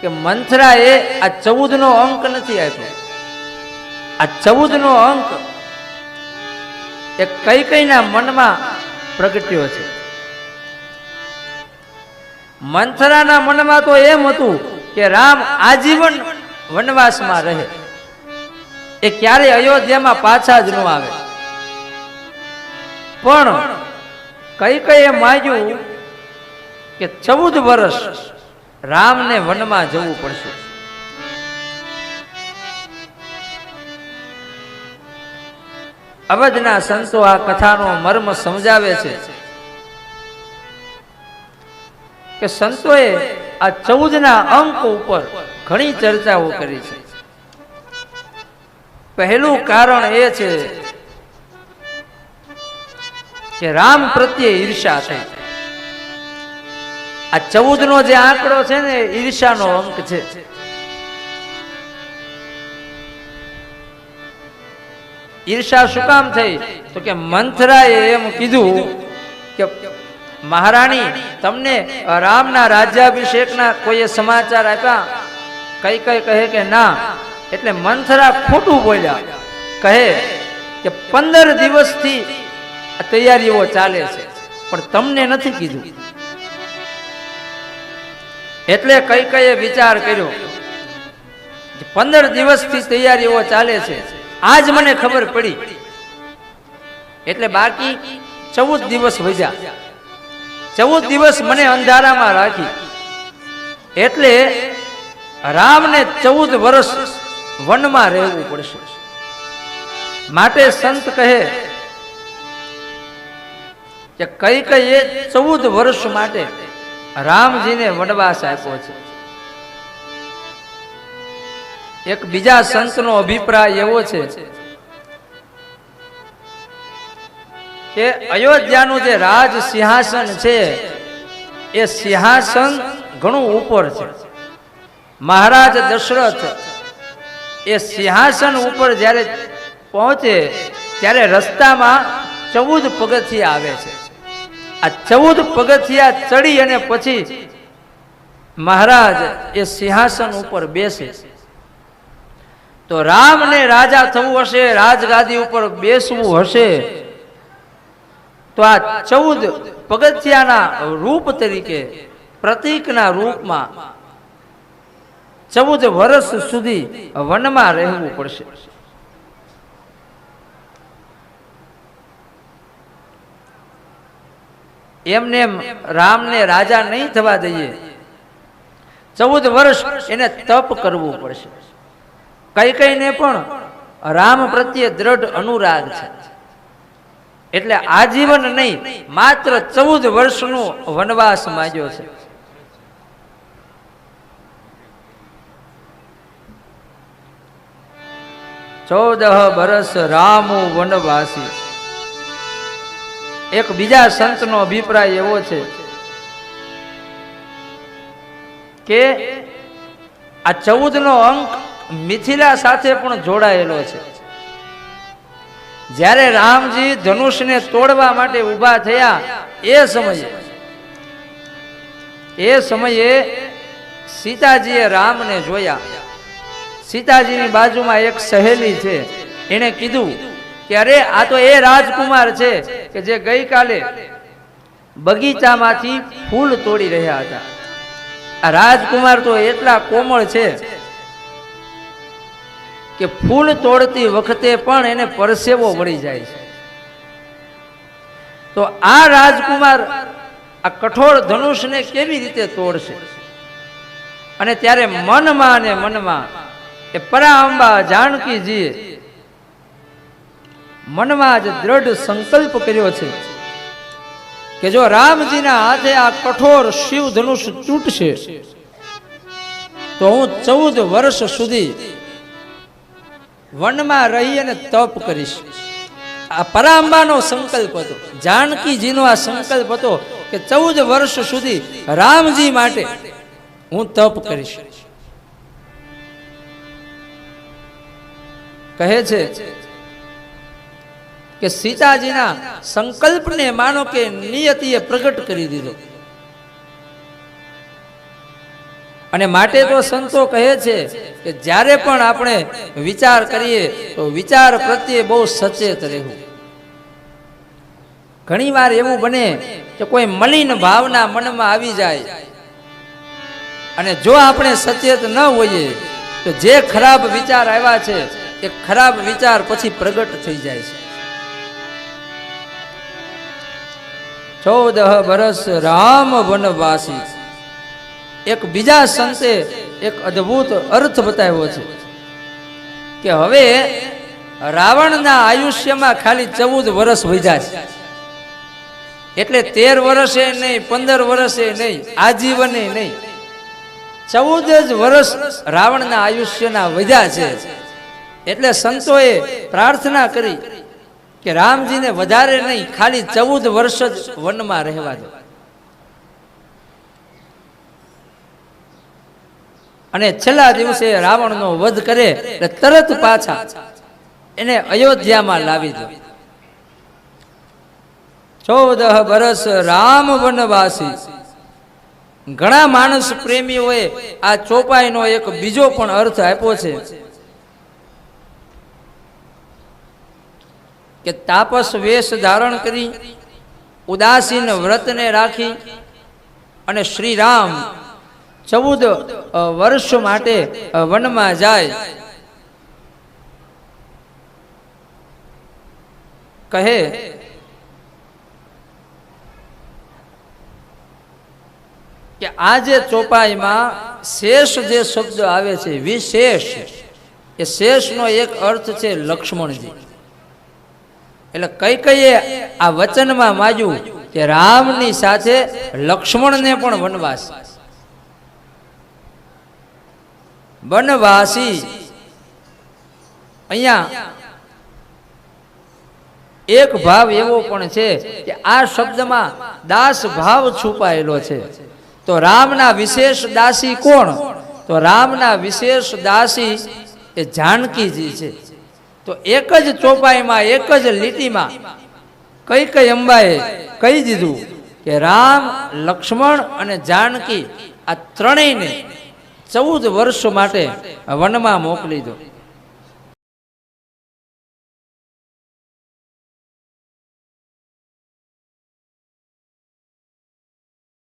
કે મંથરા એ આ ચૌદ નો અંક નથી આપ્યો. આ ચૌદ નો અંક એ કઈ કઈના મનમાં પ્રગટ્યો છે? મંથરાના મનમાં તો એમ હતું કે રામ આજીવન વનવાસમાં રહે. એ ક્યારે અયોધ્યામાં પાછા જ ન આવે. પણ કઈ કઈ એ માગ્યું કે ચૌદ વર્ષ રામને વનમાં જવું પડશે. અવધના સંતો આ કથાનો મર્મ સમજાવે છે કે સંતોએ આ ચૌદના અંક ઉપર ઘણી ચર્ચાઓ કરી છે. પહેલું કારણ એ છે કે રામ પ્રત્યે ઈર્ષા થઈ. આ ચૌદ નો જે આંકડો છે ને ઈર્ષાનો અંક છે. ઈર્ષા શું કામ થઈ? તો કે મંથરાએ એમ કીધું કે, મહારાણી, તમને રામના રાજ્યાભિષેકના કોઈએ સમાચાર આપ્યા? કઈ કઈ કહે કે ના. એટલે મંથરા ખોટું બોલ્યા. કહે કે, પંદર દિવસથી તૈયારીઓ ચાલે છે, પણ તમને નથી કીધું. એટલે કઈ કઈ વિચાર કર્યો પંદર દિવસથી તૈયારીઓ ચાલે છે. આજ મને ખબર પડી. એટલે બાકી ચૌદ દિવસ વધ્યા. ચૌદ દિવસ મને અંધારામાં રાખી. એટલે રામને ચૌદ વર્ષ વનમાં રહેવું પડશે. માટે સંત કહે કે કઈ કઈ એ ચૌદ વર્ષ માટે રામજીને વનવાસ આપ્યો છે. એક બીજા સંતનો અભિપ્રાય એવો છે કે અયોધ્યાનું જે રાજ સિંહાસન છે, એ સિંહાસન ઘણું ઉપર છે. મહારાજ દશરથ એ સિંહાસન ઉપર જ્યારે પહોંચે, ત્યારે રસ્તામાં ચૌદ પગથિયા આવે છે. આ ચૌદ પગથિયા ચડી અને પછી મહારાજ એ સિંહાસન ઉપર બેસે. તો રામને રાજા થવું હશે, રાજગાદી ઉપર બેસવું હશે. તો આ ચૌદ પગથિયાના રૂપ તરીકે, પ્રતીકના રૂપમાં ચૌદ વર્ષ સુધી વનમાં રહેવું પડશે. એમને રામને રાજા નહીં થવા દઈએ. ચૌદ વર્ષ એને તપ કરવું પડશે. કઈ કઈને પણ રામ પ્રત્યે દ્રઢ અનુરાગ છે. એટલે આજીવન નહીં, માત્ર ચૌદ વર્ષનો વનવાસ માંગ્યો છે. ચૌદ વર્ષ રામ વનવાસી. એક બીજા સંતનો અભિપ્રાય એવો છે કે આ ચૌદ નો અંક મિથિલા સાથે પણ જોડાયેલો છે. જ્યારે રામજી ધનુષને તોડવા માટે ઊભા થયા એ સમયે એ સમયે સીતાજીએ રામને જોયા. સીતાજીની બાજુમાં એક સહેલી છે. એણે કીધું કે અરે, આ તો એ રાજકુમાર છે. કે જે ગઈકાલે બગીચામાંથી ફૂલ તોડી રહ્યા હતા. આ રાજકુમાર તો એટલા કોમળ છે કે ફૂલ તોડતી વખતે પણ એને પરસેવો વળી જાય છે. તો આ રાજકુમાર આ કઠોળ ધનુષને કેવી રીતે તોડશે? અને ત્યારે મનમાં અને મનમાં એ પરાંબા જાનકીજીએ મનમાં જ દ્રઢ સંકલ્પ કર્યો છે કે જો રામજીના હાથે આ કઠોર શિવ ધનુષ તૂટશે તો હું ચૌદ વર્ષ સુધી વનમાં રહી અને તપ કરીશ. આ પરાંબાનો સંકલ્પ હતો. જાનકીજીનો આ સંકલ્પ હતો કે ચૌદ વર્ષ સુધી રામજી માટે હું તપ કરીશ. કહે છે કે સીતાજીના સંકલ્પને માનો કે નિયતિએ પ્રગટ કરી દીધો. અને માટે તો સંતો કહે છે કે જ્યારે પણ આપણે વિચાર કરીએ, તો વિચાર પ્રત્યે બહુ સચેત રહેવું. ઘણી વાર એવું બને કે કોઈ મલિન ભાવના મનમાં આવી જાય. અને જો આપણે સચેત ન હોઈએ, તો જે ખરાબ વિચાર આવ્યા છે, એ ખરાબ વિચાર પછી પ્રગટ થઈ જાય છે. ચૌદ વર્ષ રામ વનવાસી. એક બીજા સંતે એક અદ્ભુત અર્થ બતાવ્યો છે કે હવે રાવણના આયુષ્યમાં ખાલી ચૌદ વર્ષ વધ્યા છે. એટલે તેર વર્ષે નહીં, પંદર વર્ષે નહીં, આજીવને નહીં, ચૌદ જ વર્ષ રાવણના આયુષ્યના વધ્યા છે. એટલે સંતોએ પ્રાર્થના કરી કે રામજીને વધારે નહીં, ખાલી ચૌદ વર્ષ જ વનમાં રહેવા દો. અને છેલ્લા દિવસે રાવણનો વધ કરે એટલે તરત પાછા એને અયોધ્યામાં લાવી દો. ચૌદ વર્ષ રામ વનવાસી. ઘણા માણસ પ્રેમીઓએ આ ચોપાઈનો એક બીજો પણ અર્થ આપ્યો છે. કે તાપસ વેશ ધારણ કરી ઉદાસીન વ્રતને રાખી અને શ્રી રામ ચૌદ વર્ષ માટે વનમાં જાય. કહે, કે આ જે ચોપાઈમાં શેષ જે શબ્દ આવે છે, વિશેષ, એ શેષનો એક અર્થ છે લક્ષ્મણજી. એટલે કઈ કઈએ આ વચનમાં માજ્યું કે રામની સાથે લક્ષ્મણને પણ વનવાસ. વનવાસી. અહીંયા એક ભાવ એવો પણ છે કે આ શબ્દમાં દાસ ભાવ છુપાયેલો છે. તો રામના વિશેષ દાસી કોણ? તો રામના વિશેષ દાસી એ જાનકીજી છે. તો એક જ ચોપાઈમાં, એક જ લીટીમાં કઈ કઈ અંબાએ કહી દીધું કે રામ, લક્ષ્મણ અને જાનકી આ ત્રણેયને ચૌદ વર્ષ માટે વનમાં મોકલી દો.